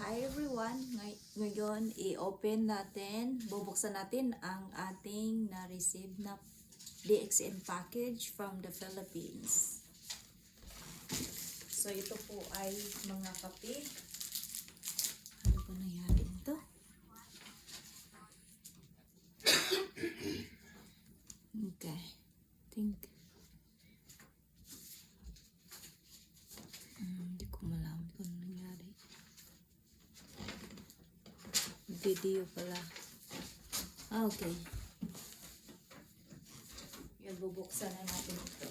Hi everyone! Ngay- ngayon, i-open natin, bubuksan natin ang ating na-receive na DXN package from the Philippines. So, ito po ay mga kape. Ano ba nangyari nito? Okay. Think. Video pala. Ah, okay. Yan, bubuksan na natin ito.